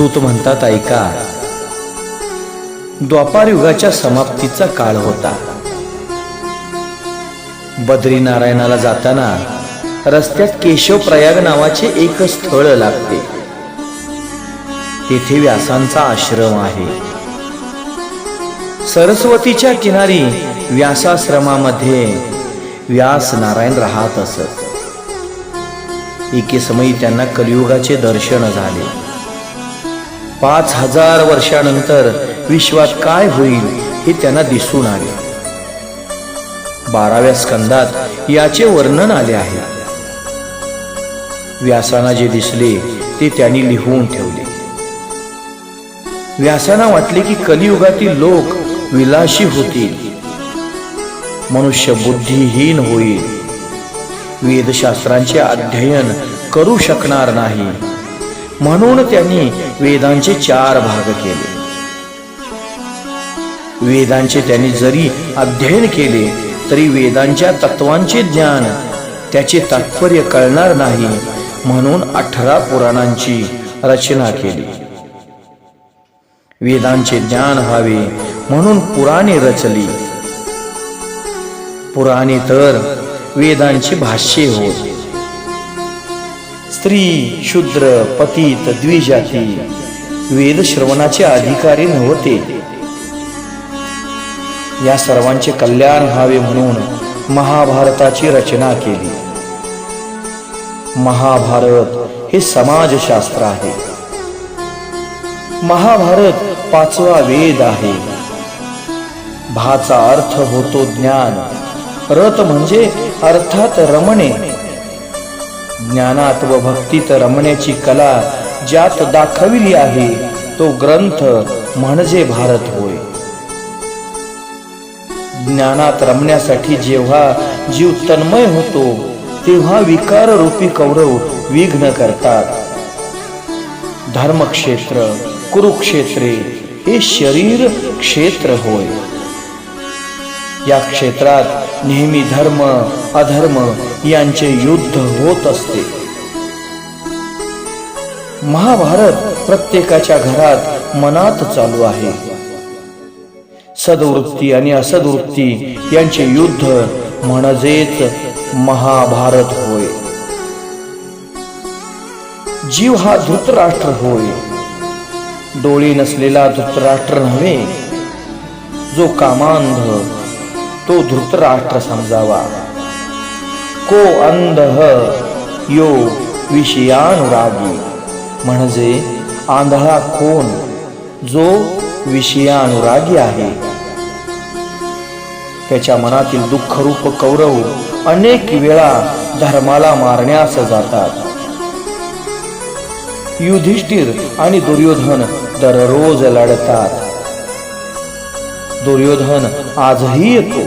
सूत म्हणतात ऐका द्वापार युगाच्या समाप्तीचा काळ होता. बद्रीनारायणाला जाताना रस्त्यात केशव प्रयाग नावाचे एक स्थळ लागते. तेथे व्यासांचा आश्रम आहे. सरस्वतीच्या किनारी व्यासाश्रमामध्ये व्यास नारायण राहत असत. एके समयी त्यांना कलियुगाचे दर्शन झाले. पाच हजार वर्षानंतर विश्वात काय होईल हे त्यांना दिसून आले. बाराव्या स्कंदात याचे वर्णन आले आहे. व्यासाना जे दिसले ते त्यांनी लिहून ठेवले. व्यासाना वाटले की कलियुगातील लोक विलाशी होतील. मनुष्य बुद्धिहीन होईल. वेदशास्त्रांचे अध्ययन करू शकणार नाही. म्हणून त्यांनी वेदांचे चार भाग केले. वेदांचे त्यांनी जरी अध्ययन केले तरी वेदांच्या तत्वांचे ज्ञान त्याचे तात्पर्य कळणार नाही म्हणून अठरा पुराणांची रचना केली. वेदांचे ज्ञान व्हावे म्हणून पुराणे रचली. पुराणे तर वेदांची भाष्ये होत. स्त्री शूद्र पतित द्विजाती वेद श्रवणाचे अधिकारी नव्हते. या सर्वांचे कल्याण व्हावे म्हणून महाभारताची रचना केली. महाभारत हे समाजशास्त्र आहे. महाभारत पाचवा वेद आहे. भाचा अर्थ होतो ज्ञान. रत म्हणजे अर्थात रमणे. ज्ञानात व भक्तीत रमण्याची कला ज्यात दाखविली आहे तो ग्रंथ म्हणजे भारत होय. ज्ञानात रमण्यासाठी जेव्हा जीव तन्मय होतो तेव्हा विकार रूपी कौरव विघ्न करतात. धर्मक्षेत्र कुरुक्षेत्रे हे शरीर क्षेत्र होय. या क्षेत्रात नेहमी धर्म अधर्म यांचे युद्ध होत असते. महाभारत प्रत्येकाच्या घरात मनात चालू आहे. सदवृत्ती आणि असदवृत्ती यांचे युद्ध म्हणजेच महाभारत होय. जीव हा धृतराष्ट्र होय. डोळे नसलेला धृतराष्ट्र नव्हे जो कामांध तो धृतराष्ट्र समजावा. को अंध यो विषयानुरागी. म्हणजे आंधळा कोण? जो विषयानुरागी आहे. त्याच्या मनातील दुःखरूप कौरव अनेक वेळा धर्माला मारण्यास जातात. युधिष्ठिर आणि दुर्योधन दररोज लढतात. दुर्योधन आजही येतो.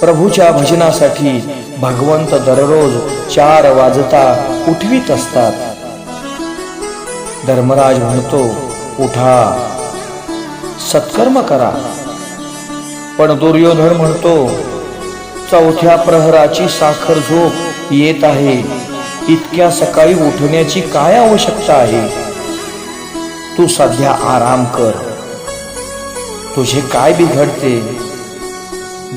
प्रभूच्या भजनासाठी भगवंत दररोज चार वाजता उठवीत असतात. धर्मराज म्हणतो उठा सत्कर्म करा. पण दुर्योधन म्हणतो चौथ्या प्रहराची साखर झोप येत आहे. इतक्या सकाळी उठण्याची काय आवश्यकता आहे? तू सध्या आराम कर. तुझे काय बिघडते?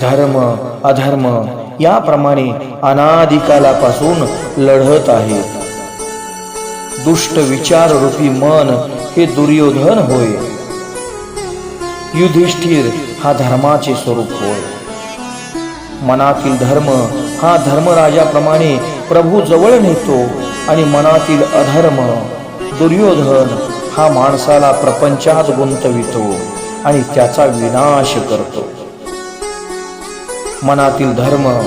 धर्म अधर्म याप्रमाणे अनादिकालापासून लढत आहे. दुष्ट विचार रूपी मन हे दुर्योधन होय. युधिष्ठिर हा धर्माचे स्वरूप होय. मनातील धर्म हा धर्मराजाप्रमाणे प्रभू जवळ नेतो आणि मनातील अधर्म दुर्योधन हा माणसाला प्रपंचात गुंतवितो. आणि त्याचा विनाश करतो. मनातील धर्म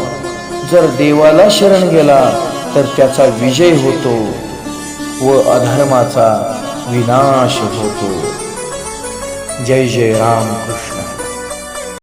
जर देवाला शरण गेला तर त्याचा विजय होतो व अधर्माचा विनाश होतो. जय जय राम कृष्ण